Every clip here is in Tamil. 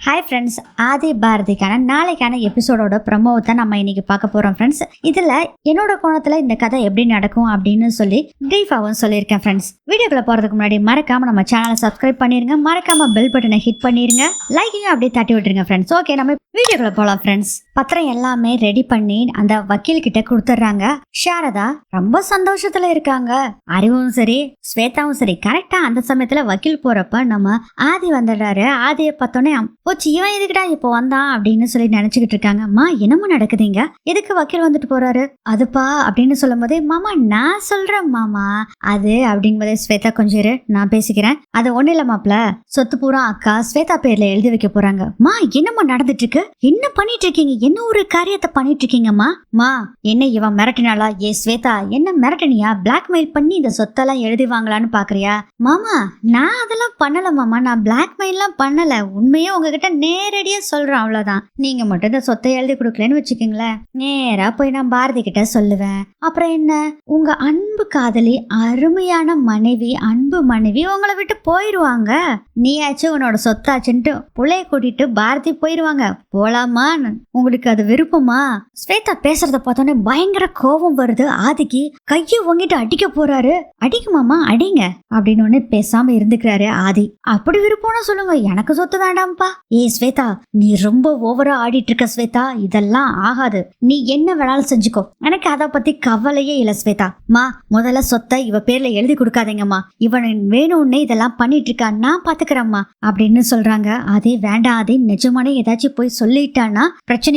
ஹாய் ஃப்ரெண்ட்ஸ் ஆதி பாரதிக்கான நாளைக்கான எபிசோடோட ப்ரமோவை தான் நம்ம இன்னைக்கு பார்க்க போகிறோம் ஃப்ரெண்ட்ஸ் இதில் என்னோட கோணத்தில் இந்த கதை எப்படி நடக்கும் அப்படின்னு சொல்லி ப்ரீஃபாகவும் சொல்லியிருக்கேன் ஃப்ரெண்ட்ஸ் வீடியோக்குள்ள போகிறதுக்கு முன்னாடி மறக்காம நம்ம சேனலை சப்ஸ்கிரைப் பண்ணிருங்க. மறக்காம பெல் பட்டனை ஹிட் பண்ணிருங்க. லைக்கையும் அப்படியே தட்டி விட்டுருங்க ஃப்ரெண்ட்ஸ் ஓகே நம்ம வீடியோக்குள்ள போகலாம் ஃப்ரெண்ட்ஸ் பத்திரம் எல்லாமே ரெடி பண்ணி அந்த வக்கீல் கிட்ட கொடுத்துட்றாங்க சாரதா ரொம்ப சந்தோஷத்துல இருக்காங்க. அறிவும் சரி ஸ்வேதாவும் சரி கரெக்டா அந்த சமயத்துல வக்கீல் போறப்ப நம்ம ஆதி வந்துடுறாரு. ஆதியை பார்த்தோன்னே போச்சு இவன் எதுக்குடா இப்போ வந்தான்? அப்படின்னு சொல்லி நினைச்சுக்கிட்டு இருக்காங்க. அம்மா என்னமோ நடக்குதுங்க? எதுக்கு வக்கீல் வந்துட்டு போறாரு? அதுப்பா அப்படின்னு சொல்லும் போதே மாமா நான் சொல்றேன் மாமா. அது அப்படிங்கும்போதே ஸ்வேதா கொஞ்சம் இரு நான் பேசிக்கிறேன். அது ஒண்ணு இல்ல மாப்ள. சொத்து பூரா அக்கா ஸ்வேதா பேர்ல எழுதி வைக்க போறாங்க. மா என்னம்மா நடந்துட்டு இருக்கு? என்ன பண்ணிட்டு இருக்கீங்க? என்ன ஒரு காரியத்தை பண்ணிட்டு இருக்கீங்கம்மா மா என்ன இவன் மிரட்டினாளா? ஏ ஸ்வேதா என்ன மிரட்டினியா? பிளாக்மெயில் பண்ணி இந்த சொத்தெல்லாம் எழுதி வாங்கலான்னு பாக்குறியா? மாமா நான் அதெல்லாம் பண்ணல மாமா. நான் பிளாக்மெயில்லாம் பண்ணல. உண்மையே உங்ககிட்ட நேரடியா சொல்றேன் அவ்வளவுதான். நீங்க மட்டும் இந்த சொத்தை எழுதி கொடுக்கலன்னு வச்சுக்கோங்களேன். நேரா போய் நான் பாரதி கிட்ட சொல்லுவேன். அப்புறம் என்ன? உங்க அன்பு காதலி அருமையான மனைவி அன்பு மனைவி உங்களை விட்டு போயிருவாங்க. நீயாச்சும் உன்னோட சொத்தாச்சுன்ட்டு புள்ளைய கூட்டிட்டு பாரதி போயிருவாங்க. போலாமா உங்களுக்கு அது விருப்பமா? ஸ்வேதா பேசுறத பார்த்தோன்னே பயங்கர கோபம் வருது. ஆதிக்கு கையை வாங்கிட்டு அடிக்க போறாரு. அடிக்குமாமா அடிங்க அப்படின்னு ஒண்ணு பேசாம இருந்துக்கிறாரு ஆதி. அப்படி விருப்பம்னு சொல்லுங்க. எனக்கு சொத்து வேண்டாம்ப்பா. ஏ ஸ்வேதா நீ ரொம்ப ஓவரா ஆடிட்டு இருக்க ஸ்வேதா. இதெல்லாம் ஆகாது. நீ என்ன வேணாலும் செஞ்சுக்கோ. எனக்கு அதை பத்தி கவலையே இல்ல ஸ்வேதா. மா முதல்ல சொத்தை இவ பேர்ல எழுதி கொடுக்காதீங்கம்மா. இவன் வேணும்னே இதெல்லாம் பண்ணிட்டு இருக்கா நான் பாத்துக்கிறேம்மா அப்படின்னு சொல்றாங்க. அதே வேண்டாம் அதே நிஜமானே ஏதாச்சும் போய் சொல்லிட்டான்னா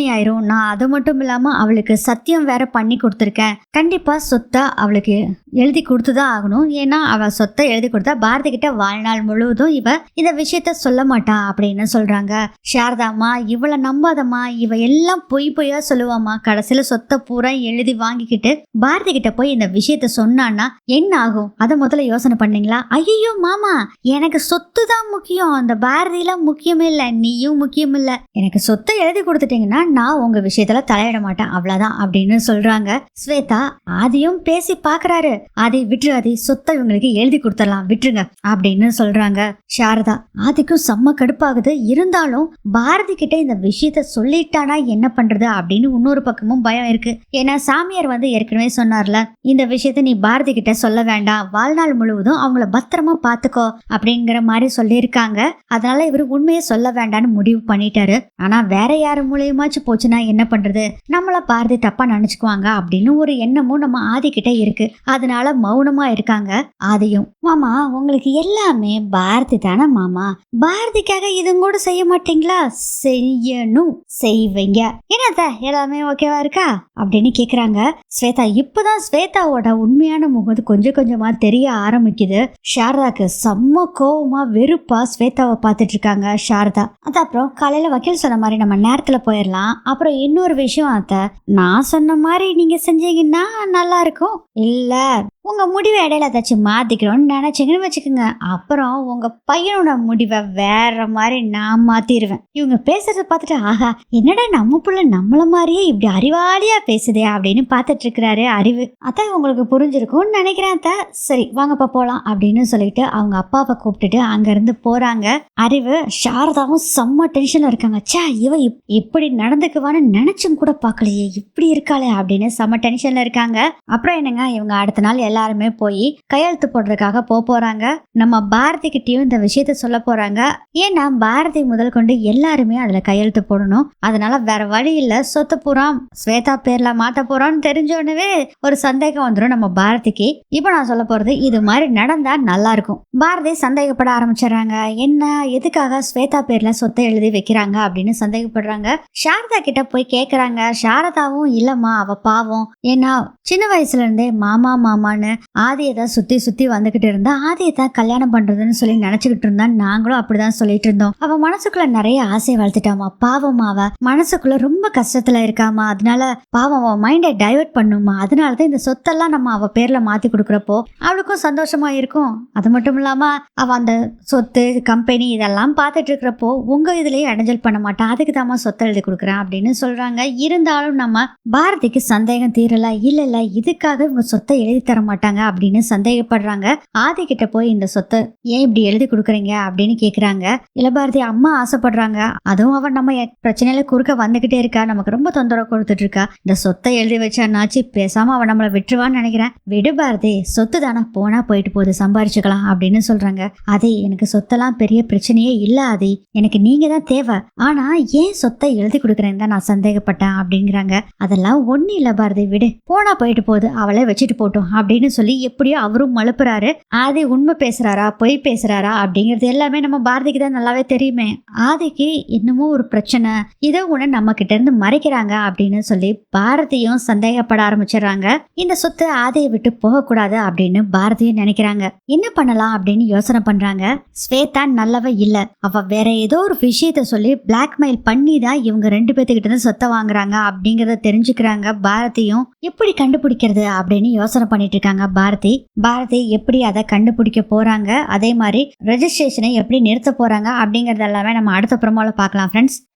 பிரச்சனையாயிரும் நான் அது மட்டும் இல்லாம அவளுக்கு சத்தியம் வேற பண்ணி கொடுத்துருக்கேன். கண்டிப்பா சொத்தை அவளுக்கு எழுதி கொடுத்துதான் ஆகணும். ஏன்னா அவ சொத்தை எழுதி கொடுத்தா பாரதி கிட்ட வாழ்நாள் முழுவதும் இவ இந்த விஷயத்த சொல்ல மாட்டா அப்படின்னு சொல்றாங்க. சாரதாமா இவளை நம்பாதம்மா. இவ எல்லாம் பொய் பொய்யா சொல்லுவாமா கடைசியில சொத்தை பூரா எழுதி வாங்கிக்கிட்டு பாரதி கிட்ட போய் இந்த விஷயத்த சொன்னான்னா என்ன ஆகும்? அதை முதல்ல யோசனை பண்ணீங்களா? ஐயோ மாமா எனக்கு சொத்து தான் முக்கியம். அந்த பாரதியெல்லாம் முக்கியமே இல்லை. நீயும் முக்கியம் இல்லை. எனக்கு சொத்தை எழுதி கொடுத்துட்டீங்கன்னா நான் உங்க விஷயத்துல தலையிட மாட்டேன். அவ்வளவுதான் அப்படின்னு சொல்றாங்க. ஸ்வேதா அதையும் பேசி பாக்குறாரு. அதை விட்டுரு அதை சொத்தை இவங்களுக்கு எழுதி கொடுத்துடலாம் விட்டுருங்க அப்படின்னு சொல்றாங்க. சாரதா ஆதிக்கும் செம்ம கடுப்பாகுது. இருந்தாலும் பாரதி கிட்ட இந்த விஷயத்த சொல்லிட்டானா என்ன பண்றது அப்படின்னு இன்னொரு பக்கமும் பயம் இருக்கு. ஏன்னா சாமியார் வந்து ஏற்கனவே சொன்னார்ல இந்த விஷயத்த நீ பாரதி கிட்ட சொல்ல வேண்டாம். வாழ்நாள் முழுவதும் அவங்கள பத்திரமா பாத்துக்கோ அப்படிங்கிற மாதிரி சொல்லியிருக்காங்க. அதனால இவர் உண்மையை சொல்ல வேண்டாம்னு முடிவு பண்ணிட்டாரு. ஆனா வேற யார் மூலியமாச்சும் போச்சுன்னா என்ன பண்றது? நம்மள பாரதி தப்பா நினைச்சுக்குவாங்க அப்படின்னு ஒரு எண்ணமும் நம்ம ஆதி கிட்ட இருக்கு. அதனால மௌனமா இருக்காங்க ஆதியும். மாமா உங்களுக்கு எல்லாமே பாரதி தானே மாமா? பாரதிக்காக இதுவும் கூட செய்ய மாட்டீங்களா? செய்யணும். செய்வீங்க. என்னத்த எல்லாமே ஓகேவா இருக்கா? அப்படின்னு கேக்குறாங்க. ஸ்வேதா இப்பதான் ஸ்வேதாவோட உண்மையான முகம் கொஞ்சம் கொஞ்சமா தெரிய ஆரம்பிக்குது. சாரதாக்கு செம்ம கோவமா வெறுப்பா ஸ்வேதாவை பார்த்துட்டு இருக்காங்க சாரதா. அது அப்புறம் காலையில வக்கீல் சொன்ன மாதிரி நம்ம நேரத்துல போயிடலாம். அப்புறம் இன்னொரு விஷயம் அத்த. நான் சொன்ன மாதிரி நீங்க செஞ்சீங்கன்னா நல்லா இருக்கும். இல்ல உங்கள் முடிவை இடையில ஏதாச்சும் மாற்றிக்கணும்னு நினச்சிங்கன்னு வச்சுக்கோங்க. அப்புறம் உங்கள் பையனோட முடிவை வேற மாதிரி நான் மாற்றிடுவேன் இவங்க பேசுகிறத பார்த்துட்டு ஆஹா என்னடா நம்ம பிள்ளை நம்மளை மாதிரியே இப்படி அறிவாளியாக பேசுதே அப்படின்னு பார்த்துட்டு இருக்கிறாரு அறிவு. அதான் உங்களுக்கு புரிஞ்சிருக்கும்னு நினைக்கிறேன் தான் சரி வாங்கப்பா போகலாம் அப்படின்னு சொல்லிட்டு அவங்க அப்பாவை கூப்பிட்டுட்டு அங்கேருந்து போகிறாங்க அறிவு சாரதாவும் செம்ம டென்ஷனில் இருக்காங்க. ச்சே இவ இப்- இப்படி நடந்துக்குவான்னு நினச்சும் கூட பார்க்கலையே. இப்படி இருக்காளே அப்படின்னு செம்ம டென்ஷனில் இருக்காங்க. அப்புறம் என்னங்க இவங்க அடுத்த நாள் எல்லாருமே போய் கையெழுத்து போடுறதுக்காக போக போறாங்க. நம்ம பாரதி கிட்டயும் இந்த விஷயத்த சொல்ல போறாங்க. ஏன்னா பாரதி முதல் கொண்டு எல்லாருமே அதுல கையெழுத்து போடணும். அதனால வேற வழி இல்ல. சொத்து பூரா ஸ்வேதா பேர்ல மாத்த போறோம்னு தெரிஞ்ச உடனே ஒரு சந்தேகம் வந்துடும் நம்ம பாரதிக்கு. இப்போ நான் சொல்ல போறது இது மாதிரி நடந்தா நல்லா இருக்கும். பாரதி சந்தேகப்பட ஆரம்பிச்சிடுறாங்க. என்ன எதுக்காக ஸ்வேதா பேர்ல சொத்தை எழுதி வைக்கிறாங்க அப்படின்னு சந்தேகப்படுறாங்க. சாரதா கிட்ட போய் கேக்குறாங்க. சாரதாவும் இல்லம்மா அவ பாவம். ஏன்னா சின்ன வயசுல இருந்தே மாமா மாமான்னு ஆதியை தான் சுத்தி சுத்தி வந்துகிட்டு இருந்தா ஆதியை தான் கல்யாணம் பண்றதுன்னு சொல்லி நினைச்சுக்கிட்டு இருந்தா நாங்களும் அப்படிதான் சொல்லிட்டு இருந்தோம். அவ மனசுக்குள்ள நிறைய ஆசையை வளர்த்துட்டாமா பாவம் அவ. மனசுக்குள்ள ரொம்ப கஷ்டத்துல இருக்காமா அதனால பாவம் அவன் மைண்டை டைவர்ட் பண்ணுமா அதனாலதான் இந்த சொத்தெல்லாம் நம்ம அவ பேர்ல மாத்தி கொடுக்குறப்போ அவளுக்கும் சந்தோஷமா இருக்கும். அது மட்டும் இல்லாம அவ அந்த சொத்து கம்பெனி இதெல்லாம் பார்த்துட்டு இருக்கிறப்போ உங்க இதுலயே அடைஞ்சல் பண்ண மாட்டா அதுக்கு தாம்மா சொத்தை எழுதி கொடுக்குறேன் அப்படின்னு சொல்றாங்க. இருந்தாலும் நம்ம பாரதிக்கு சந்தேகம் தீரல இல்ல இல்ல இதுக்காக இவங்க சொத்தை எழுதி தர மாட்டாங்க அப்படின்னு சந்தேகப்படுறாங்க. ஆதி கிட்ட போய் இந்த சொத்தை ஏன் இப்படி எழுதி கொடுக்குறீங்க அப்படின்னு கேக்குறாங்க. இளபாரதி அம்மா ஆசைப்படுறாங்க. அதுவும் அவன் நம்ம பிரச்சனையில குறுக்க வந்துகிட்டே இருக்கா. நமக்கு ரொம்ப தொந்தரவு கொடுத்துட்டு இருக்கா. இந்த சொத்தை எழுதி வச்சானாச்சு பேசாம அவன் நம்மளை விட்டுருவான்னு நினைக்கிறேன். விடு பாரதி சொத்து தானே போனா போயிட்டு போகுது சம்பாரிச்சுக்கலாம் அப்படின்னு சொல்றாங்க. அதே எனக்கு சொத்தெல்லாம் பெரிய பிரச்சனையே இல்ல அதே எனக்கு நீங்க தான் தேவை. ஆனா ஏன் சொத்தை எழுதி கொடுக்குறேன்னு தான் நான் சந்தேகப்பட்டேன் அப்படிங்கிறாங்க. அதெல்லாம் ஒன்றும் இல்ல பாரதி விடு. போனா போயிட்டு போகுது அவளே வச்சுட்டு போட்டோம் அப்படின்னு சொல்லி எப்படியோ அவரும் மழுப்புறாரு ஆதி உண்மை பேசுறாரா? பொய் பேசுறாரா? அப்படிங்கிறது எல்லாமே நம்ம பாரதிக்கு தான் நல்லாவே தெரியுமே. ஆதிக்கு என்னமோ ஒரு பிரச்சனை. இதை ஒண்ணு நம்ம கிட்ட இருந்து மறைக்கிறாங்க அப்படின்னு சொல்லி பாரதியும் சந்தேகப்பட ஆரம்பிச்சிடுறாங்க. இந்த சொத்து ஆதியை விட்டு போகக்கூடாது அப்படின்னு பாரதியும் நினைக்கிறாங்க. என்ன பண்ணலாம் அப்படின்னு யோசனை பண்றாங்க. ஸ்வேதா நல்லவ இல்ல. அவ வேற ஏதோ ஒரு விஷயத்த சொல்லி பிளாக்மெயில் பண்ணி தான் இவங்க ரெண்டு பேத்துக்கிட்ட இருந்து சொத்தை வாங்குறாங்க அப்படிங்கறத தெரிஞ்சுக்கிறாங்க பாரதியும். எப்படி கண்டுபிடிக்கிறது அப்படின்னு யோசனை பண்ணிட்டு இருக்காங்க. பாரதி. பாரதி எப்படி அதை கண்டுபிடிக்க போறாங்க? அதே மாதிரி ரெஜிஸ்ட்ரேஷனை எப்படி நிறுத்த போறாங்க அப்படிங்கறது எல்லாமே நம்ம அடுத்த ப்ரோமோல பார்க்கலாம் ஃப்ரெண்ட்ஸ்